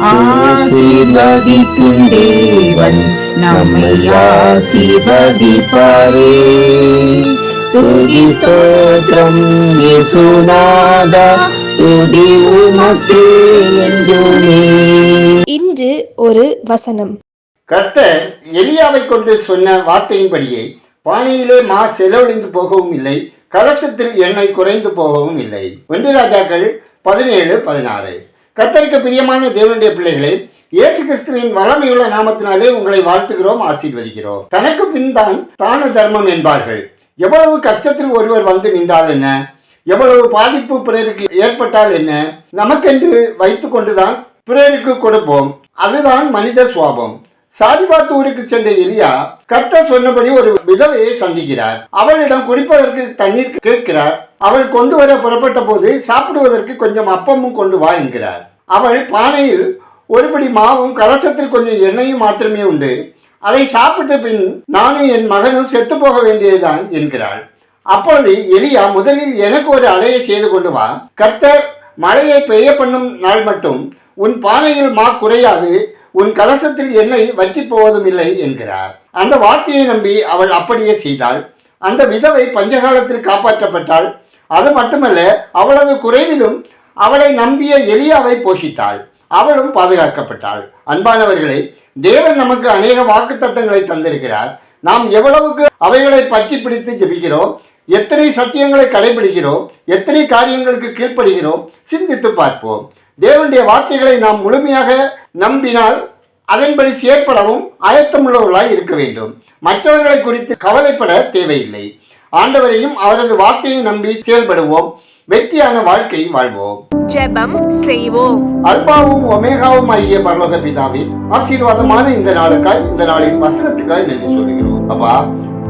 ஆசீர்வதிக்கும் தேவன் நம்மை ஆசீர்வதிப்பாரே. துதி ஸ்தோத்திரம் இயேசுநாதா துதி உமக்கே என்றுமே. இன்று ஒரு வசனம். கர்த்தர் எலியாவை கொண்டு சொன்ன வார்த்தையின்படியே பானையிலே மா செலவழிந்து போகவும் இல்லை கலசத்தில் எண்ணெய் குறைந்து போகவும் இல்லை. ஒன்று ராஜாக்கள் பதினேழு பதினாறு. கத்தரிக்க பிரியமான தேவனுடைய பிள்ளைகளை இயேசு கிறிஸ்துவின் வளமையுள்ள நாமத்தினாலே உங்களை வாழ்த்துகிறோம் ஆசீர்வதிக்கிறோம். தனக்கு பின் தான் தான தர்மம் என்பார்கள். எவ்வளவு கஷ்டத்தில் ஒருவர் வந்து நின்றால் என்ன? எவ்வளவு பாதிப்பு பிறருக்கு ஏற்பட்டால் என்ன? நமக்கென்று வைத்துக்கொண்டுதான் பிறருக்கு கொடுப்போம். அதுதான் மனித சுவாபம். சாரிபாத் ஊருக்கு சென்ற எலியா கர்த்தர் சொன்னபடி ஒரு விதவையை சந்திக்கிறார். அவளிடம் குடிப்பதற்கு தண்ணீர் கேட்கிறார். அவள் கொண்டு வர புறப்பட்ட போது சாப்பிடுவதற்கு கொஞ்சம் அப்பமும் கொண்டு வா என்கிறார். அவள் பானையில் ஒருபடி மாவும் கலசத்தில் கொஞ்சம் எண்ணெயும் மாத்திரமே உண்டு. அதை சாப்பிட்ட பின் நானும் என் மகனும் செத்து போக வேண்டியதுதான் என்கிறாள். அப்பொழுது எலியா முதலில் எனக்கு ஒரு அலையை செய்து கொண்டு வா. கர்த்தர் மழையை பெய்ய பண்ணும் நாள் மட்டும் உன் பானையில் மா குறையாது. உன் கலசத்தில் எண்ணெய் வற்றி போவதும் இல்லை என்கிறார். அந்த வார்த்தையை நம்பி அவள் அப்படியே செய்தாள். அந்த விதவை பஞ்சகாலத்தில் காப்பாற்றப்பட்டாள். அது மட்டுமல்ல அவளது குறைவிலும் அவளை நம்பிய எலியாவை போஷித்தாள். அவளும் பாதுகாக்கப்பட்டாள். அன்பானவர்களை தேவன் நமக்கு அநேக வாக்குத்தத்தங்களை தந்திருக்கிறார். நாம் எவ்வளவுக்கு அவைகளை பற்றி பிடித்து ஜபிக்கிறோம் எத்தனை சத்தியங்களை கடைபிடிக்கிறோம் எத்தனை காரியங்களுக்கு கீழ்ப்படுகிறோம் சிந்தித்து பார்ப்போம். தேவனுடைய வார்த்தைகளை நாம் முழுமையாக நம்பினால் அதன்படி செயற்படவும் ஆயத்தமுள்ளவர்களாய் இருக்க வேண்டும். மற்றவர்களை குறித்து கவலைப்பட தேவையில்லை. ஆண்டவரையும் அவரது வார்த்தையை நம்பி செயல்படுவோம். வெற்றியான வாழ்க்கை வாழ்வோம். ஜெபம் செய்வோம். அல்பாவும் ஒமேகாவும் ஆகிய பரலோக பிதாவே ஆசீர்வாதமான இந்த நாளுக்காய் இந்த நாளின் வசனத்துக்காய் நன்றி சொல்கிறோம் அப்பா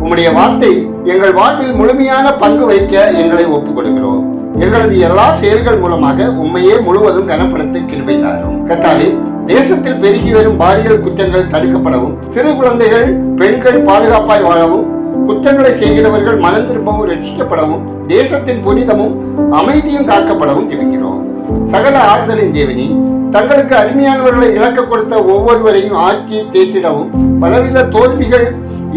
உம்முடைய வார்த்தை எங்கள் வாழ்வில் முழுமையான பங்கு வைக்க எங்களை ஒப்புக் கொடுக்கிறோம் எங்களது எல்லா செயல்கள் மூலமாக உண்மையே முழுவதும் கனப்படுத்த கிருபை தாரும். கத்தாவே தேசத்தில் பெருகி வரும் பாலியல் குற்றங்கள் தடுக்கப்படவும் சிறு குழந்தைகள் பெண்கள் பாதுகாப்பாய் வாழவும் குற்றங்களை செய்கிறவர்கள் மனம் திரும்பவும் ரட்சிக்கப்படவும் தேசத்தின் புனிதமும் அமைதியும் காக்கப்படவும் ஜெபிக்கிறோம். சகல ஆறுதலின் தேவனி தங்களுக்கு அருமையானவர்களை இழக்க கொடுத்த ஒவ்வொருவரையும் ஆக்கி தேற்றிடவும் பலவித தோல்விகள்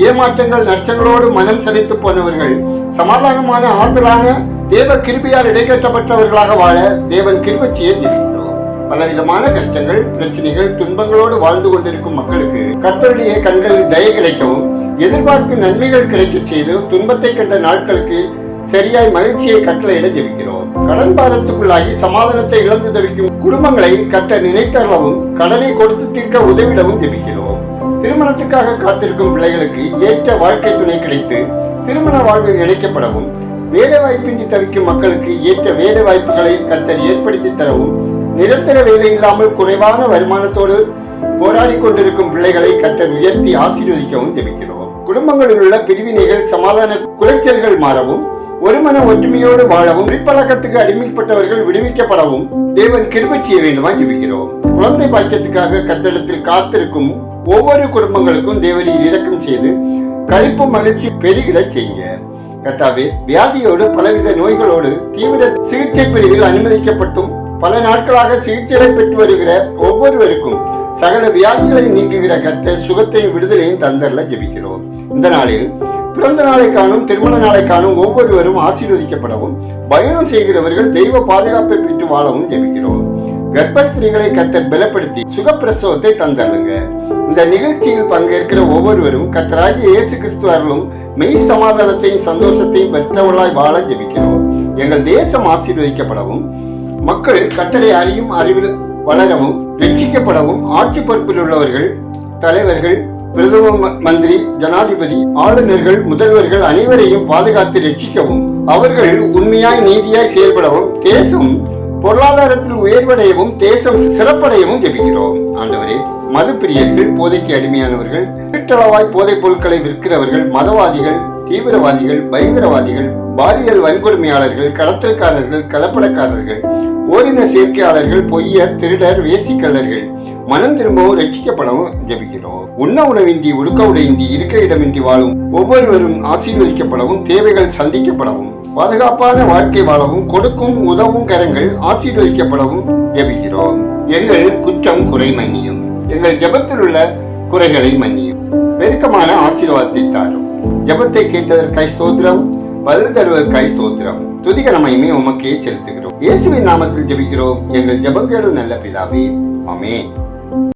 ஏமாற்றங்கள் நஷ்டங்களோடு மனம் செலுத்து போனவர்கள் சமாதானமான ஆறுதலான தேவ கிருபியால் இடைக்கட்டப்பட்டவர்களாக வாழ தேவன் கிருபச்சியை ஜெபிக்கிறோம் பலவிதமான கஷ்டங்கள் பிரச்சனைகள் துன்பங்களோடு வாழ்ந்து கொண்டிருக்கும் மக்களுக்கு கத்தருடைய கண்களில் தய கிடைக்கவும் எதிர்பார்ப்பு நன்மைகள் கிடைக்க செய்து துன்பத்தை கண்ட நாட்களுக்கு சரியாய் மகிழ்ச்சியை கட்டளையிட ஜெபிக்கிறோம் கடன் பாதத்துக்குள்ளாகி சமாதானத்தை இழந்து தவிக்கும் குடும்பங்களை கட்ட நினைத்தளவும் கடனை கொடுத்து தீர்க்க உதவிடவும் ஜெபிக்கிறோம். திருமணத்துக்காக காத்திருக்கும் பிள்ளைகளுக்கு ஏற்ற வாழ்க்கை துணை கிடைத்து திருமண வாழ்வில் இணைக்கப்படவும் வேலை வாய்ப்பின்றி தவிக்கும் மக்களுக்கு ஏற்ற வேலை வாய்ப்புகளை கத்தர் ஏற்படுத்தி தரவும் நிரந்தர வேலை இல்லாமல் குறைவான வருமானத்தோடு போராடி கொண்டிருக்கும் பிள்ளைகளை கத்தர் உயர்த்தி ஆசீர்வதிக்கவும் தெரிவிக்கிறோம் குடும்பங்களில் உள்ள பிரிவினைகள் சமாதான குலைச்சல்கள் மாறவும் ஒருமன ஒற்றுமையோடு வாழவும் குடிப்பழக்கத்துக்கு அடிமைப்பட்டவர்கள் விடுவிக்கப்படவும் தேவன் கிருபை செய்ய வேண்டுமா ஜெபிக்கிறோம். குழந்தை பாக்கியத்துக்காக கத்தடத்தில் காத்திருக்கும் ஒவ்வொரு குடும்பங்களுக்கும் தேவனை இறக்கம் செய்து கழிப்பு மகிழ்ச்சி பெருகிட செய்யுங்க. கர்த்தாவே வியாதியோடு பலவித நோய்களோடு தீவிர சிகிச்சை பிரிவில் அனுமதிக்கப்பட்டும் பல நாட்களாக சிகிச்சைகளை பெற்று வருகிற ஒவ்வொருவருக்கும் சகல வியாதிகளை நீக்குகிற கத்த சுகத்தையும் விடுதலையும் தந்தரல ஜெபிக்கிறோம். இந்த நாளில் பிறந்த நாளை காணும் திருமண நாளை காணும் ஒவ்வொருவரும் ஆசீர்வதிக்கப்படவும் பயணம் செய்கிறவர்கள் தெய்வ பாதுகாப்பை பெற்று வாழவும் ஜெபிக்கிறோம். கர்ப்பஸ்திரீகளை கத்தர் பலப்படுத்தி சுகப்பிரசவத்தை தந்தருங்க இந்த நிகழ்ச்சியில் பங்கேற்கிற ஒவ்வொருவரும் கத்தராகிய இயேசு கிறிஸ்துவர்களும் மெய் சமாதானத்தையும் சந்தோஷத்தையும் பெற்றவர்களாய் வாழ ஜெபிக்கிறோம். எங்கள் தேசம் ஆசீர்வதிக்கப்படவும் மக்கள் கத்தரை அறியும் அறிவில் வளரவும் ரட்சிக்கப்படவும் ஆட்சி பொறுப்பில் உள்ளவர்கள் தலைவர்கள் பிரதம ம- மந்திரி ஜனாதிபதி ஆளுநர்கள் முதல்வர்கள் அனைவரையும் பாதுகாத்து ரட்சிக்கவும் அவர்கள் உண்மையாய் நீதியாய் செயல்படவும் தேசம் பொருளாதாரத்தில் உயர்வடையவும் தேசம் சிறப்படையவும் ஜெபிக்கிறோம். ஆண்டவரே மது பிரியர்கள் போதைக்கு அடிமையானவர்கள் வீட்டளவாய் போதைப் பொருட்களை விற்கிறவர்கள் மதவாதிகள் தீவிரவாதிகள் பயங்கரவாதிகள் பாலியல் வன்கொடுமையாளர்கள் கடத்தல்காரர்கள் கலப்படக்காரர்கள் ஓரின சேர்க்கையாளர்கள் பொய்யர் திருடர் வேசிக்கல்லர்கள். மனம் திரும்பவும் ரட்சிக்கப்படவும் ஜபிக்கிறோம். உண்ண உணவின்றி உடுக்க உடையின்றி இருக்க இடமின்றி வாழும் ஒவ்வொருவரும் ஆசீர்வதிக்கப்படவும் தேவைகள் சந்திக்கப்படவும் பாதுகாப்பான வாழ்க்கை வாழவும் கொடுக்கும் உதவும் கரங்கள் ஆசீர்வதிக்கப்படவும் ஜெபிக்கிறோம். எங்கள் குற்றம் குறை மன்னியும். எங்கள் ஜெபத்தில் உள்ள குறைகளை மன்னியும். பெருக்கமான ஆசீர்வாதத்தை தாரும். ஜெபத்தை கேட்டதற்காய் சோதரம் பதில் தருவதற்காய் சோத்திரம் துதிகரமையுமே உமக்கே செலுத்துகிறோம். இயேசுவின் நாமத்தில் ஜெபிக்கிறோம். எங்கள் ஜெபங்களும் நல்ல பிதாவே. ஆமென்.